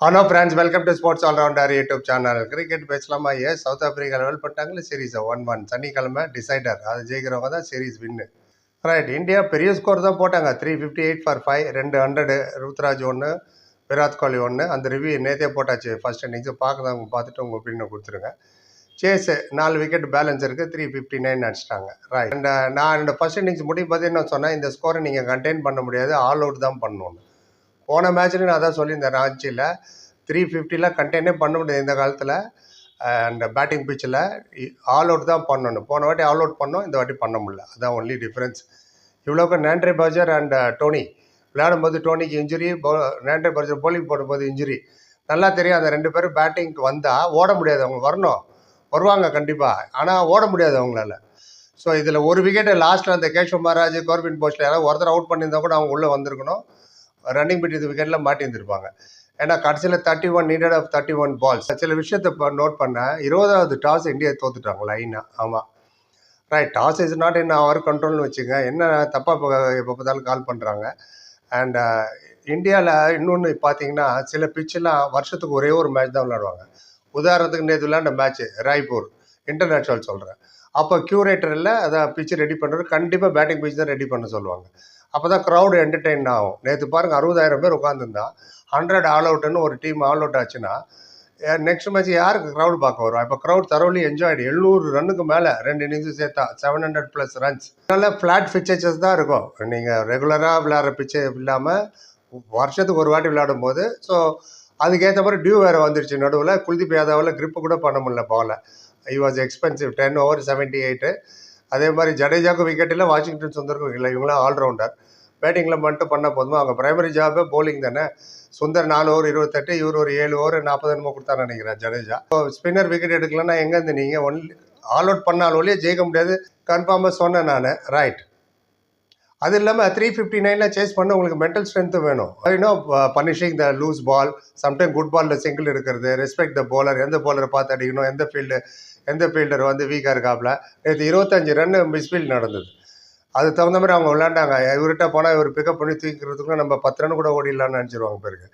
Hello friends welcome to sports allrounder YouTube channel cricket பேசலாமா? ஏ South Africa level பண்ணிட்டாங்களே சீரீஸை one one சனிக்கிழமை decider அது ஜெயிக்கிறவங்க தான் சீரீஸ் வின்னு ரைட் இந்தியா பெரிய ஸ்கோர் தான் போட்டாங்க. Three fifty eight for five ரெண்டு ஹண்ட்ரடு ருத்ராஜ் ஒன்று விராட் கோலி ஒன்று அந்த ரிவ்யூ நேற்றே போட்டாச்சு. ஃபர்ஸ்ட் இன்னிங்ஸை பார்க்குறவங்க பார்த்துட்டு உங்கள் ஒப்பீனியை கொடுத்துருங்க. சேஸு நாலு விக்கெட் பேலன்ஸ் இருக்குது த்ரீ ஃபிஃப்டி நைன் அடிச்சிட்டாங்க. ரைட் அண்ட் நான் இந்த ஃபர்ஸ்ட் இன்னிங்ஸ் முடிவு பார்த்து என்ன சொன்னேன்? இந்த ஸ்கோரை நீங்கள் கண்டெயின் பண்ண முடியாது. ஆல் அவுட் தான் பண்ணணும். போன மேட்ச்லையும் நான் அதான் சொல்லியிருந்தேன் ராஞ்சியில் த்ரீ ஃபிஃப்டிலாம் கண்டெயினே பண்ண முடியாது இந்த காலத்தில். அந்த பேட்டிங் பிச்சில் ஆல் அவுட் தான் பண்ணணும். போன வாட்டி ஆல் அவுட் பண்ணோம் இந்த வாட்டி பண்ண முடியல. அதான் ஒன்லி டிஃப்ரென்ஸ் இவ்வளோக்கு நேண்ட்ரே பர்ஜர் அண்ட் டோனி விளையாடும்போது டோனிக்கு இன்ஜுரி நேண்ட்ரே பர்ஜர் போலிங் போடும்போது இன்ஜுரி நல்லா தெரியும் அந்த ரெண்டு பேரும் பேட்டிங்க்கு வந்தால் ஓட முடியாது. அவங்க வரணும். வருவாங்க கண்டிப்பாக ஆனால் ஓட முடியாது அவங்களால. ஸோ இதில் ஒரு விக்கெட்டு லாஸ்ட்டில் அந்த கேஷவ் மகாராஜ் கோர்பின் போஸ்ட்ல யாராவது ஒருத்தர் அவுட் பண்ணியிருந்தா கூட அவங்க உள்ளே வந்திருக்கணும். ரன்னிங் பிட் விக்கெட்டில் மாட்டியிருந்திருப்பாங்க ஏன்னா கடைசியில் thirty one needed off thirty one balls சில விஷயத்தை இப்போ நோட் பண்ணேன் இருபதாவது டாஸ் இந்தியா தோத்துட்டாங்க லைனாக ஆமாம் right toss is not in our கண்ட்ரோல்னு வச்சுங்க. என்ன தப்பாக எப்போ பார்த்தாலும் கால் பண்ணுறாங்க அண்ட் இந்தியாவில் இன்னொன்று பார்த்தீங்கன்னா சில பிச்செல்லாம் வருஷத்துக்கு ஒரே ஒரு மேட்ச் தான் விளையாடுவாங்க. உதாரணத்துக்கு நேற்று விளையாண்ட மேட்ச்சு ராய்ப்பூர் இன்டர்நேஷ்னல் சொல்கிறேன் அப்போ க்யூரேட்டரில் அதை பிச்சு ரெடி பண்ணுறது கண்டிப்பாக பேட்டிங் பிச் தான் ரெடி பண்ண சொல்லுவாங்க. அப்போ தான் க்ரௌடு என்டர்டெயின் ஆகும். நேற்று பாருங்கள் அறுபதாயிரம் பேர் உட்காந்துருந்தா ஹண்ட்ரட் ஆல் அவுட்னு ஒரு டீம் ஆல் அவுட் ஆச்சுன்னா நெக்ஸ்ட் மேட்ச் யாருக்கு க்ரௌட் பார்க்க வரும்? இப்போ க்ரௌட் தரோலி என்ஜாய்டு எழுநூறு ரன்னுக்கு மேலே ரெண்டு இன்னிங்ஸும் சேர்த்தா செவன் ஹண்ட்ரட் ப்ளஸ் ரன்ஸ் அதனால ஃப்ளாட் பிச்சேச்சஸ் தான் இருக்கும். நீங்கள் ரெகுலராக விளையாடுற பிச்சை இல்லாமல் வருஷத்துக்கு ஒரு வாட்டி விளையாடும் போது ஸோ அதுக்கேற்ற மாதிரி டியூ வேறு வந்துருச்சு. நடுவில் குல்தீப் யாதவில் க்ரிப்பு கூட பண்ண முடியல பாலை I was expensive ten over seventy eight அதே மாதிரி ஜடேஜாவுக்கு விக்கெட் இல்லை வாஷிங்டன் சுந்தருக்கும் இல்லை. இவங்களாம் ஆல்ரவுண்டர் பேட்டிங்கில் மட்டும் பண்ணால் போதுமா? அவங்க பிரைமரி ஜாபே போலிங் தானே. சுந்தர் நாலு ஓவர் இருபத்தெட்டு இவர் ஒரு ஏழு ஓவர் நாற்பது என்னமோ கொடுத்தாரு நினைக்கிறேன் ஜடேஜா. இப்போ ஸ்பின்னர் விக்கெட் எடுக்கலன்னா எங்கேருந்து நீங்கள் ஒன்லி ஆல் அவுட் பண்ணால் ஒழிய ஜெயிக்க முடியாது. கன்ஃபார்மாக சொன்னேன் நான். ரைட் அது இல்லாமல் த்ரீ ஃபிஃப்டி நைனில் சேஸ் பண்ண உங்களுக்கு மென்டல் ஸ்ட்ரென்த்து வேணும். You know punishing the loose ball sometime good பாலில் சிங்கிள் இருக்கிறது. ரெஸ்பெக்ட் த போலர் எந்த போலரை பார்த்து அடிக்கணும்? எந்த ஃபீல்டு எந்த ஃபீல்டர் வந்து வீக்காக இருக்காப்புல நேற்று இருபத்தஞ்சு ரன் மிஸ்ஃபீல்ட் நடந்தது. அது தகுந்த மாதிரி அவங்க விளையாண்டாங்க. இவர்கிட்ட போனால் இவர் பிக்கப் பண்ணி தூக்கிறதுக்குள்ள நம்ம பத்து ரன் கூட ஓடிடலாம்னு நினச்சிருவாங்க பேருக்கு.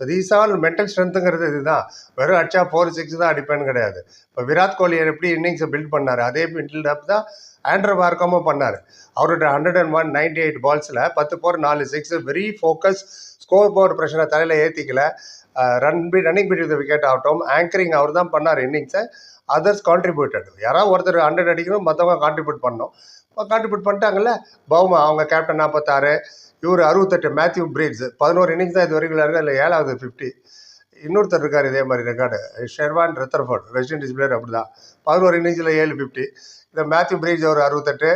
ஸோ தீஸ் ஆல் மென்டல் ஸ்ட்ரென்த்துங்கிறது இதுதான். வெறும் அடிச்சா ஃபோர் சிக்ஸ் தான் அடிப்பேன்னு கிடையாது. இப்போ விராட் கோலி எப்படி இன்னிங்ஸை பில்ட் பண்ணார் அதே பில்ட் அப் தான் ஆண்ட்ரோ மார்க்கமும் பண்ணார். அவரோட hundred and one ninety eight பால்ஸில் பத்து போர் நாலு six very focus score board ப்ரெஷரை தலையில் ஏற்றிக்கல run be running bit wicket ஆகட்டும் ஆங்கரிங் அவர் தான் பண்ணார் இன்னிங்ஸை அதர்ஸ் கான்ட்ரிபியூட்டட் யாராவது ஒருத்தர் ஹண்ட்ரட் அடிக்கணும் மற்றவங்க கான்ட்ரிபியூட் பண்ணோம் கான்ட்ரிபியூட் பண்ணிட்டாங்கல்ல பவுமா அவங்க கேப்டன் நாற்பத்தாறு இவர் அறுபத்தெட்டு மேத்யூ பிரீட்ஸ் பதினோரு இன்னிங்ஸ் தான் இது வரைக்கும் விளையாடுங்க இல்லை ஏழாவது ஃபிஃப்டி இன்னொருத்தர் இருக்கார் இதே மாதிரி record Sherfane Rutherford West Indies player அப்படி தான் பதினோரு இன்னிங்ஸில் ஏழு ஃபிஃப்டி இந்த மேத்யூ பிரீட்ஸ் ஒரு அறுபத்தெட்டு.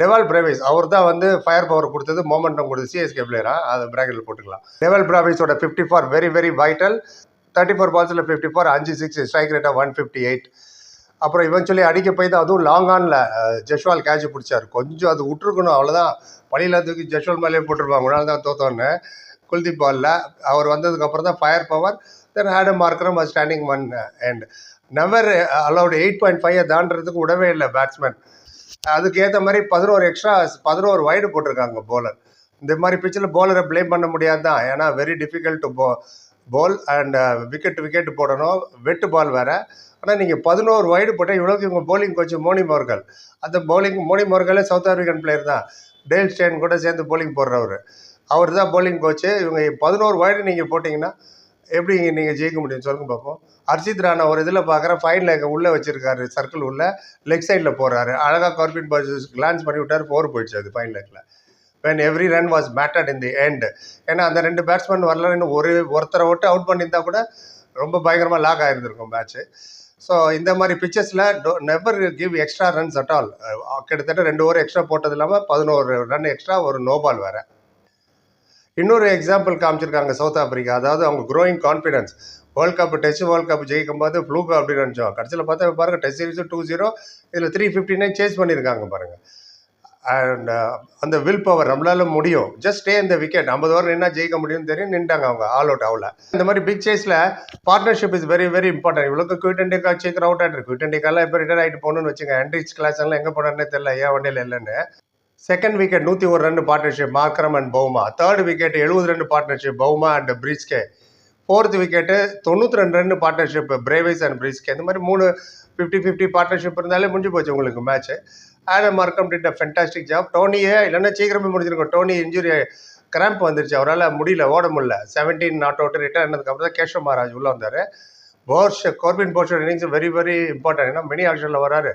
டெவால் பிரேவிஸ் அவர் தான் வந்து ஃபயர் பவர் கொடுத்தது மோமெண்டம் கொடுத்தது சிஎஸ்கே பிளேயரா அதை பிராக்கெட்டில் போட்டுக்கலாம். Dewald பிராவிஸோட fifty four very very vital thirty four பால்ஸில் fifty four அஞ்சு சிக்ஸ் ஸ்ட்ரைக் ரேட்டாக ஒன் ஃபிஃப்டி எயிட் அப்புறம் இவன் அடிக்க போய் தான் அதுவும் லாங் ஆனில் கேட்ச் பிடிச்சார். கொஞ்சம் அது விட்டுருக்கணும் அவ்வளோதான் பழியில் தூக்கி ஜெஷ்வால் மேலே போட்டிருப்பாங்க. ஒரு நாள் தான் தோத்தோன்னு குல்தீப் பாலில். அவர் வந்ததுக்கப்புறம் தான் fire power then Adam மார்க்கரும் standing one and never allowed eight point ஃபைவை தாண்டதுக்கு விடவே இல்லை பேட்ஸ்மேன் அதுக்கேற்ற மாதிரி பதினோரு எக்ஸ்ட்ரா பதினோரு வைடு போட்டிருக்காங்க போலர் இந்த மாதிரி பிச்சில் bowler-அ ப்ளேம் பண்ண முடியாது தான். ஏன்னா வெரி டிஃபிகல்ட் டு போ போல் அண்ட் விக்கெட் விக்கெட் போடணும். வெட்டு பால் வேறு. ஆனால் நீங்கள் பதினோரு வைடு போட்டால் இவ்வளோக்கு இவங்க பவுலிங் கோச் மோனி மோர்கல் அந்த பவுலிங் மோனி மோர்கலே சவுத் ஆஃப்ரிக்கன் பிளேயர் தான். டேல் ஸ்டேன் கூட சேர்ந்து போலிங் போடுறவர். அவர் தான் பவுலிங் கோச்சு இவங்க பதினோரு வைடு நீங்கள் போட்டிங்கன்னா எப்படி நீங்கள் ஜெயிக்க முடியும்? சொல்லுங்க பார்ப்போம் அர்ஜித் ராணா ஒரு இதில் பார்க்குறேன் ஃபைன் லேக் உள்ளே வச்சுருக்காரு. சர்க்கிள் உள்ளே. லெக் சைடில் போகிறாரு அழகாக கார்பின் பாய்ஸ் கிளான்ஸ் பண்ணி விட்டார். ஃபோர் போயிடுச்சு அது fine லேக்கில் when every run was mattered in the end ஏன்னா அந்த ரெண்டு பேட்ஸ்மேன் வரலன்னு ஒரு ஒருத்தரை விட்டு அவுட் பண்ணியிருந்தா கூட ரொம்ப பயங்கரமாக லாக் ஆகிருந்திருக்கும் மேட்ச்சு ஸோ இந்த மாதிரி பிச்சர்ஸில் never give extra runs at all கிட்டத்தட்ட ரெண்டு ஓவர் எக்ஸ்ட்ரா போட்டது இல்லாமல் பதினோரு ரன் எக்ஸ்ட்ரா ஒரு நோ பால் வேறு. இன்னொரு எக்ஸாம்பிள் காமிச்சிருக்காங்க சவுத் ஆப்பிரிக்கா அதாவது அவங்க growing confidence world cup test world cup ஜெயிக்கும் போது ஃப்ளூக் அப்படின்னு நினச்சோம். கடைசியில் பார்த்தா பாருங்க டெஸ்ட் சீரிஸ் டூ ஜீரோ இதில் த்ரீ ஃபிஃப்டி நைன் சேஸ் பண்ணியிருக்காங்க பாருங்க. அண்ட் uh, அந்த வில் பவர் நம்மளால முடியும். ஜஸ்ட் ஸ்டே இந்த விக்கெட் ஐம்பது ஓவர் நின்னா ஜெயிக்க முடியும்னு தெரியும் நின்றாங்க அவங்க ஆல் அவுட் ஆகல. இந்த மாதிரி big சேஸில் partnership is very very important இவ்வளோக்கு குவிட் இண்டிகா சீக்கிரம் அவுட் ஆகிட்டு குவிட் இண்டிகாலாம் இப்போ ரிட்டர் ஆகிட்டு போகணும்னு வச்சுங்க ஹண்ட்ரிச் கிளாஸ் எல்லாம் எங்கே போனார்னே தெரியல ஏன் வண்டியில் இல்லைன்னு. செகண்ட் விக்கெட் நூற்றி ஒரு run partnership Markram and Bavuma third wicket எழுபது ரெண்டு partnership Bavuma and Breetzke fourth wicket தொண்ணூற்றி ரெண்டு run partnership Brevis and Breetzke இந்த மாதிரி மூணு ஃபிஃப்டி ஃபிஃப்டி பார்ட்னர்ஷிப் இருந்தாலே முடிஞ்சு போச்சு உங்களுக்கு match Adam Markram did a fantastic job டோனியே இல்லைன்னா சீக்கிரமே முடிஞ்சிருக்கும். டோனி இன்ஜுரி கிராம்ப் வந்துருச்சு. அவரால் முடியல ஓட முடியல. செவன்டீன் நாட் அவுட் ரிட்டர்ன் ஆனதுக்கப்புறம் தான் கேஷவ் மகாராஜ் உள்ளே வந்தார். போர்ஷ் கோர்பின் போர்ஷோட இன்னிங்ஸ் வெரி வெரி இம்பார்ட்டன்ட் ஏன்னா மினி ஆக்ஷனில் வராரு.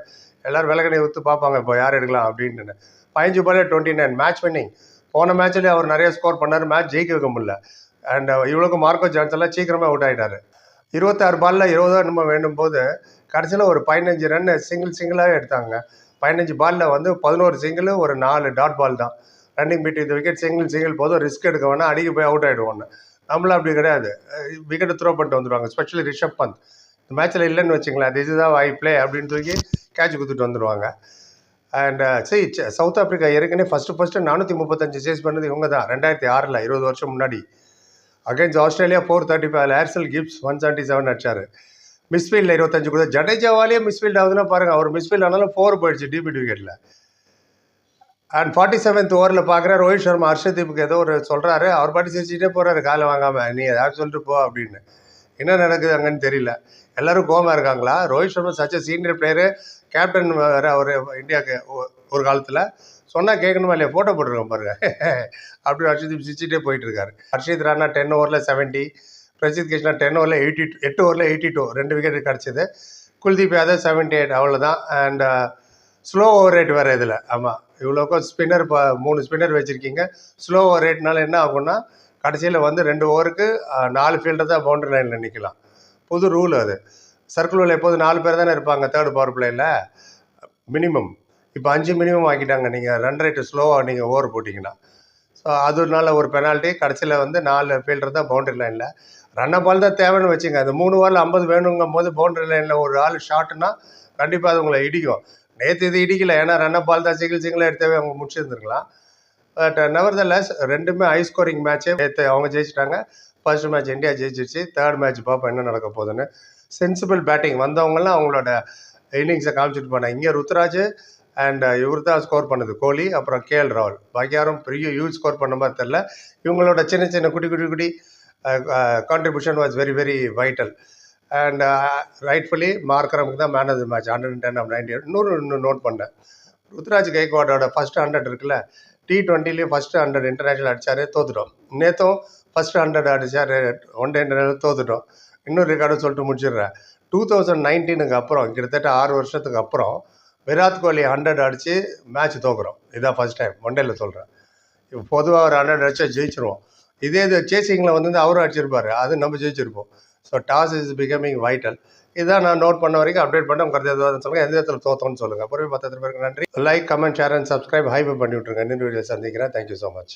எல்லாரும் விலகனை ஊற்று பார்ப்பாங்க இப்போ யார் எடுக்கலாம்? அப்படின்னு பதினஞ்சு பாலே டுவெண்ட்டி நைன் மேட்ச் வின்னிங் போன மேட்ச்லேயே அவர் நிறைய ஸ்கோர் பண்ணார். மேட்ச் ஜெயிக்க வைக்க முடியல அண்ட் இவ்வளோக்கு மார்க்கோ ஜான்ஸ் எல்லாம் சீக்கிரமாக அவுட் ஆகிட்டார் இருபத்தாறு பாலில் இருபதோ நம்ம வேண்டும் போது கடைசியில் ஒரு பதினஞ்சு ரன் சிங்கிள் சிங்கிளாகவே எடுத்தாங்க. பதினஞ்சு பாலில் வந்து பதினோரு சிங்கிள் ஒரு நாலு டாட் பால் தான். ரன்னிங் பிட் இந்த விக்கெட் சிங்கிள் சிங்கிள் போதும். ரிஸ்க் எடுக்க வேணா அடிக்க போய் அவுட் ஆகிடுவோன்னு நம்மளும் அப்படி கிடையாது. விக்கெட்டை த்ரோ பண்ணிட்டு வந்துடுவாங்க ஸ்பெஷலி ரிஷப் பந்த் இந்த மேட்ச்சில் இல்லைன்னு வச்சுங்களேன். திஸ் இஸ் ஐ பிளே அப்படின்னு தூக்கி கேட்ச் கொடுத்துட்டு வந்துடுவாங்க அண்ட் சரி சவுத் ஆப்பிரிக்கா ஏற்கனவே ஃபஸ்ட்டு ஃபஸ்ட்டு நானூற்றி முப்பத்தஞ்சு சேஸ் பண்ணது இவங்க தான். ரெண்டாயிரத்தி ஆறில் இருபது வருஷம் முன்னாடி. Against Australia four thirty five Herschelle Gibbs one seventy seven அடிச்சார். மிஸ்ஃபீல்டில் இருபத்தஞ்சு கூட ஜடேஜாவாலேயே மிஸ்ஃபீல்ட் ஆகுதுன்னா பாருங்கள் அவர் மிஸ்ஃபீல்ட் ஆனாலும் ஃபோர் போயிடுச்சு டிபிட் விக்கெட்டில் அண்ட் ஃபார்ட்டி செவன்த் ஓவரில் பார்க்குற ரோஹித் சர்மா ஹர்ஷதீப்புக்கு ஏதோ ஒரு சொல்கிறாரு அவர் பாட்டி சிரிச்சுட்டே போகிறாரு காலை வாங்காமல் நீ ஏதாவது சொல்லிட்டு போ அப்படின்னு. என்ன நடக்குது அங்கன்னு தெரியல. எல்லாரும் கோமா இருக்காங்களா? ரோஹித் சர்மா சச்ச சீனியர் பிளேயரு கேப்டன் வேறு அவர் இந்தியாவுக்கு ஒரு காலத்தில். சொன்னால் கேட்கணுமா இல்லையா? ஃபோட்டோ போட்டிருக்கோம் பாருங்க. அப்படி ஹர்ஷதீப் சிரிச்சுட்டே போயிட்டு இருக்காரு. ஹர்ஷித் ராணா டென் ஓவரில் செவன்ட்டி பிரசித் கிருஷ்ணா டென் ஓவரில் எயிட்டி எட்டு ஓவரில் எயிட்டி டூ ரெண்டு விக்கெட் கிடச்சிது. குல்தீப் யாதவ் செவன்ட்டி எயிட் அவ்வளோதான் அண்ட் ஸ்லோ ஓவர் ரேட் வேறு இதில். ஆமாம் இவ்வளோக்கும் ஸ்பின்னர் இப்போ மூணு ஸ்பின்னர் வச்சுருக்கீங்க. ஸ்லோ ஓவர் ரேட்னால என்ன ஆகும்னா கடைசியில் வந்து ரெண்டு ஓவருக்கு நாலு ஃபீல்டர் தான் பவுண்டரி லைனில் நிற்கலாம் புது ரூல் அது. சர்க்கிளில் எப்போது நாலு பேர் தானே இருப்பாங்க தேர்ட் பவர் பிளேயில் மினிமம் இப்போ அஞ்சு மினிமம் ஆக்கிட்டாங்க. நீங்கள் ரன் ரேட்டு ஸ்லோவாக நீங்கள் ஓவர் போட்டிங்கன்னா. ஸோ அதனால ஒரு பெனால்ட்டி கடைசியில் வந்து நாலு ஃபீல்டர் தான் பவுண்டரி லைனில் ரன்ன பால் தான் தேவைன்னு வச்சுங்க. அந்த மூணு வாரில் ஐம்பது வேணுங்கும் போது பவுண்டரி லைனில் ஒரு ஆள் ஷார்ட்னா கண்டிப்பாக அது உங்களை இடிக்கும். நேற்று இது இடிக்கல. ஏன்னா ரன்ன பால் தான் சிங்கிள் சிங்கிளாக எடுத்தவே அவங்க முடிச்சிருந்துருக்கலாம். பட் லெஸ் uh, ரெண்டுமே ஹை ஸ்கோரிங் மேட்ச்சு நேற்று அவங்க ஜெயிச்சிட்டாங்க. ஃபர்ஸ்ட் மேட்ச் இந்தியா ஜெயிச்சிருச்சு. தேர்ட் மேட்ச் பார்ப்போம் என்ன நடக்க போகுதுன்னு. சென்சிபிள் பேட்டிங் வந்தவங்கலாம் அவங்களோட இன்னிங்ஸை காமிச்சிட்டு போனாங்க. இங்கே ருத்ராஜ் அண்ட் uh, இவர் தான் ஸ்கோர் பண்ணது. கோலி அப்புறம் கேஎல் ராகுல். பாக்கி யாரும் பெரிய யூஸ் ஸ்கோர் பண்ண மாதிரி தெரில இவங்களோட சின்ன சின்ன குட்டி குட்டி குட்டி contribution was very very vital and rightfully மார்க்கரமுக்கு தான் man of the match hundred ten off ninety இன்னொரு இன்னும் நோட் பண்ணேன் ருத்ராஜ் கைக்வாடோட ஃபஸ்ட் ஹண்ட்ரட் இருக்குல்ல டி டுவெண்ட்டிலேயும் ஃபஸ்ட்டு ஹண்ட்ரட் இன்டர்நேஷனல் அடித்தார் தோத்துட்டோம். நேற்றும் ஃபஸ்ட்டு ஹண்ட்ரட் அடித்தார் ஒன் டே இன்டர்நேஷனல் தோத்துட்டோம். இன்னொரு ரெக்கார்டு சொல்லிட்டு முடிச்சிடுறேன். டூ தௌசண்ட் நைன்டீனுக்கு அப்புறம் கிட்டத்தட்ட ஆறு வருஷத்துக்கு அப்புறம் விராட் கோலி ஹண்ட்ரட் அடித்து மேட்ச் தோக்குறோம். இதான் ஃபர்ஸ்ட் டைம் ஒன் டேயில் சொல்கிறேன் இப்போ பொதுவாக ஒரு ஹண்ட்ரட் அடித்தா ஜெயிச்சிருவோம். இதே இது சேசிங்கில் வந்து அவரும் அடிச்சிருப்பார். அது நம்ம ஜெயிச்சிருப்போம். So toss is becoming vital இதான் நான் நோட் பண்ண வரைக்கும் அப்டேட் பண்ண உங்கள் கருத்து எதாவது சொல்லுங்கள் எந்த இடத்துல தோத்தோம்னு சொல்லுங்கள் அப்புறம் பத்து பேருக்கு நன்றி. Like comment share and subscribe hype பண்ணி விட்ருங்க இன்னொரு வீடியோ சந்திக்கிறேன். Thank you so much